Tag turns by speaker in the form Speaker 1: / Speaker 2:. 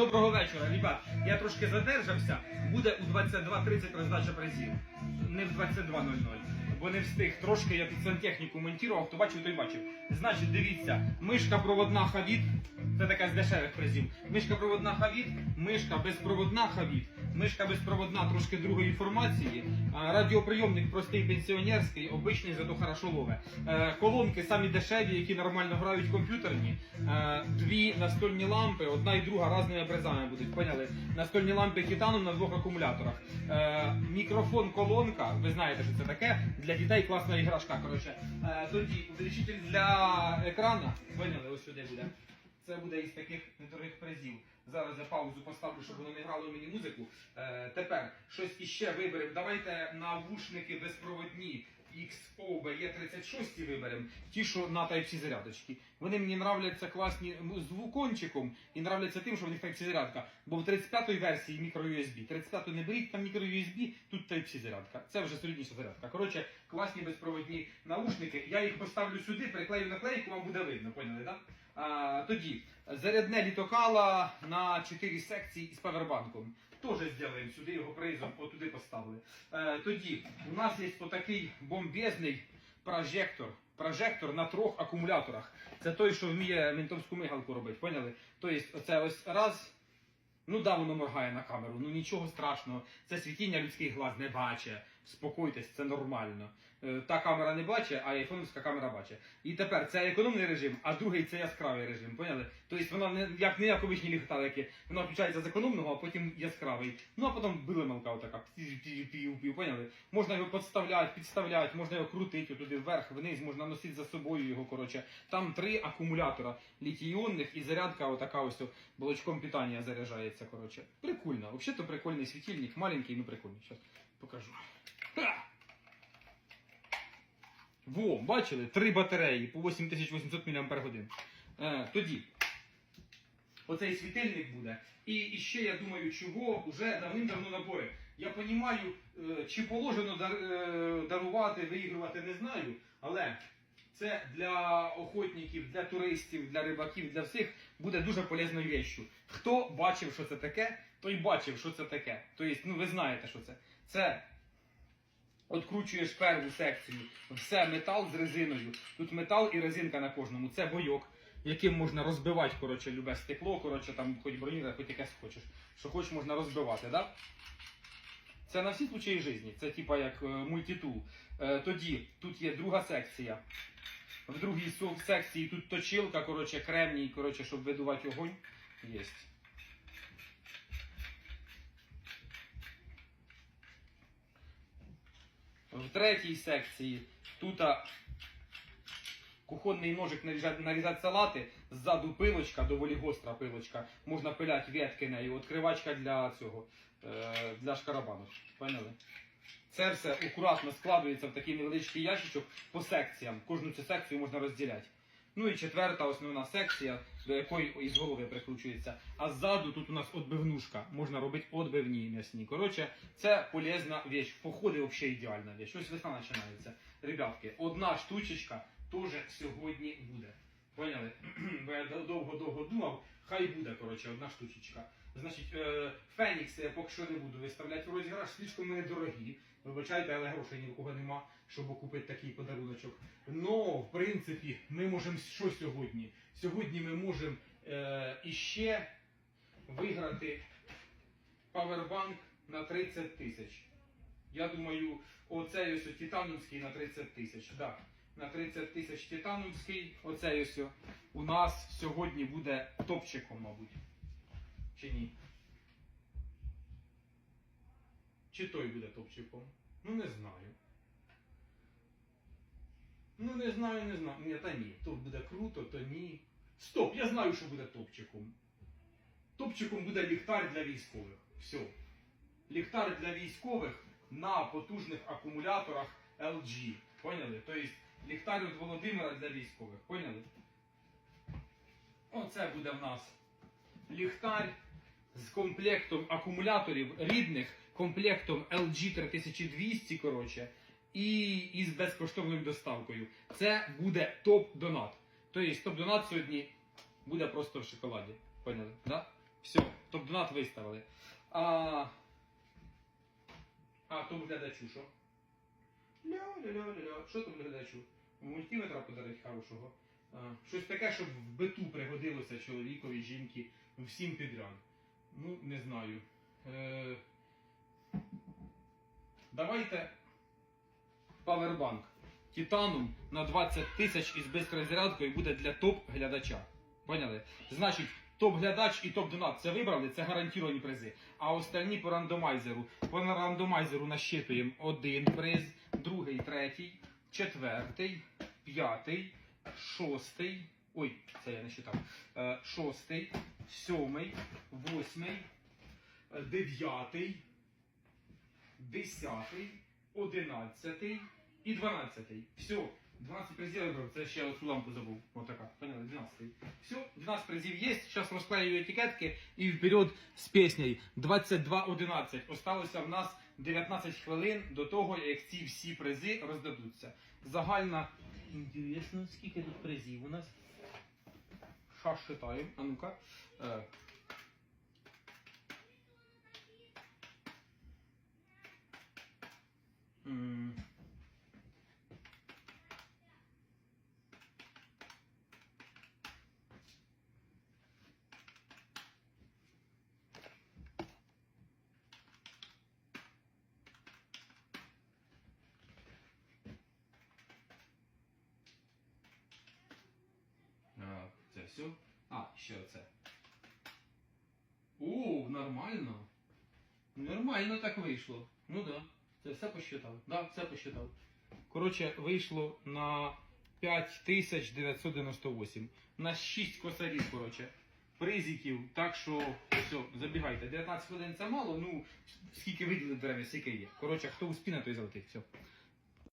Speaker 1: Доброго вечора, ребят. Я трошки задержався. Буде у 22.30 роздача призів. Не в 22.00. Бо не встиг. Трошки я під сантехніку монтував, хто бачив, той бачив. Значить, дивіться, мишка проводна хавіт. Це така з дешевих призів. Мишка проводна хавіт, мишка безпроводна хавіт, мишка безпроводна трошки другої формації, радіоприйомник простий пенсіонерський, обичний, зато хорошо лове. Е, Колонки самі дешеві, які нормально грають комп'ютерні. Е, Дві настольні лампи, одна і друга різними обрезами будуть, поняли? Настольні лампи титаном на двох акумуляторах. Е, Мікрофон, колонка, ви знаєте, що це таке. Для дітей класна іграшка. Коротше. Е, Тоді увеличитель для екрана. Поняли, ось сюди буде. Це буде із таких недорогих призів. Зараз я паузу поставлю, щоб воно не грало мені музику. Е, тепер щось іще виберемо. Давайте навушники безпроводні XO BE36 виберемо. Ті, що на Type-C зарядочки. Вони мені нравляться класні м, звукончиком і нравляться тим, що в них Type-C зарядка. Бо в 35-й версії мікро USB. 35-й не беріть, там мікро USB, тут Type-C зарядка. Це вже солідніша зарядка. Коротше, класні безпроводні наушники. Я їх поставлю сюди, приклею наклейку, вам буде видно, поняли, так? А, тоді зарядне літокала на 4 секції із павербанком. Теж зробимо сюди його призом, отуди поставили. Е, тоді у нас є отакий бомбезний прожектор. Прожектор на трьох акумуляторах. Це той, що вміє ментовську мигалку робити, поняли? Тобто, оце ось раз. Ну да, воно моргає на камеру, ну нічого страшного. Це світіння людський глаз не бачить. Спокойтесь, це нормально. Е, Та камера не бачить, а айфоновська камера бачить. І тепер це економний режим, а другий це яскравий режим. Поняли? Тобто вона не як не як обичні ліхтарики. Вона включається з економного, а потім яскравий. Ну а потім билималка отака. Поняли? Можна його підставляти, підставляти, можна його крутити туди вверх, вниз, можна носити за собою його. Коротше. Там три акумулятора літій-іонних і зарядка отака ось блочком питання заряджається. Коротше. Прикольно. Взагалі-то прикольний світильник, маленький, ну прикольний. Зараз покажу. Ха! Во, бачили? Три батареї по 8800 мАч. Е, тоді. Оцей світильник буде. І, і ще я думаю, чого вже давним-давно набори. Я розумію, чи положено е, дарувати, виігрувати, не знаю. Але це для охотників, для туристів, для рибаків, для всіх буде дуже полезною вещю. Хто бачив, що це таке, той бачив, що це таке. Тобто, ну ви знаєте, що це. Це Откручуєш перву секцію, все метал з резиною. Тут метал і резинка на кожному. Це бойок, яким можна розбивати коротше, любе стекло, коротше, там хоч бронюра, хоч якесь хочеш. Що хочеш, можна розбивати. Да? Це на всі случаї житті. Це типа як е, мультитул. Е, тоді тут є друга секція. В другій секції тут точилка, коротше, кремній, коротше, щоб видувати огонь. Єсть. В третій секції тут кухонний ножик нарізати, нарізати салати, ззаду пилочка, доволі гостра пилочка. Можна пиляти ветки нею, відкривачка для цього, е, для шкарабану. Поняли? Це все акуратно складується в такий невеличкий ящичок по секціям. Кожну цю секцію можна розділяти. Ну і четверта основна секція, до якої із голови прикручується. А ззаду тут у нас отбивнушка. Можна робити отбивні м'ясні. Коротше, це полезна вещь. Походи взагалі ідеальна вещь. Ось весна починається. Ребятки, одна штучечка теж сьогодні буде. Поняли? Бо я довго-довго думав, хай буде, коротше, одна штучечка. Значить, е, Фенікси я поки що не буду виставляти в розіграш, слишком вони дорогі. Вибачайте, але грошей ні в кого нема, щоб купити такий подаруночок. Но, в принципі, ми можемо що сьогодні? Сьогодні ми можемо е, іще виграти павербанк на 30 тисяч. Я думаю, оцей ось титановський на 30 тисяч. Да. На 30 тисяч титановський, оцей ось у нас сьогодні буде топчиком, мабуть. Чи ні? Чи той буде топчиком? Ну не знаю. Ну не знаю, не знаю. Ні, та ні. То буде круто, то ні. Стоп, я знаю, що буде топчиком. Топчиком буде ліхтар для військових. Все. Ліхтар для військових на потужних акумуляторах LG. Поняли? Тобто ліхтар від Володимира для військових. Поняли? Оце буде в нас ліхтар з комплектом акумуляторів рідних, комплектом LG 3200, коротше, і із безкоштовною доставкою. Це буде топ-донат. Тобто топ-донат сьогодні буде просто в шоколаді. Поняли? Да? Все. топ-донат виставили. А, а топ глядачу що? Ля-ля-ля-ля-ля. Що там глядачу? Мультиметра подарить хорошого. А, щось таке, щоб в биту пригодилося чоловікові, жінки, всім підряд. Ну, не знаю. Е, давайте павербанк. Титанум на 20 тисяч із безрозрядкою буде для топ-глядача. Поняли? Значить, топ-глядач і топ-донат це вибрали, це гарантовані призи. А остальні по рандомайзеру. По рандомайзеру насчитуємо один приз, другий, третій, четвертий, п'ятий, шостий. Ой, це я не читав. Е, шостий, сьомий, восьмий, е, дев'ятий, десятий, одинадцятий і дванадцятий. Все, 12 призів. Це ще оцю лампу забув. Отака. Поняли? 12. Все, 12 призів є. Зараз розклею етикетки і вперед з піснею 22.11. Осталося в нас 19 хвилин до того, як ці всі призи роздадуться. Загальна. Інтересно, скільки тут призів у нас? Ша считаємо. А ну-ка. Е, м. А, все? А, ще оце. О, нормально. Нормально так вийшло. Ну да. Це все посчитав. Да, все посчитав. Коротше, вийшло на 5998. На 6 косарів, коротше. Призиків, так що все, забігайте. 19 хвилин це мало, ну скільки виділили дерев'я, стільки є. Коротше, хто успіне, той золотий. Все.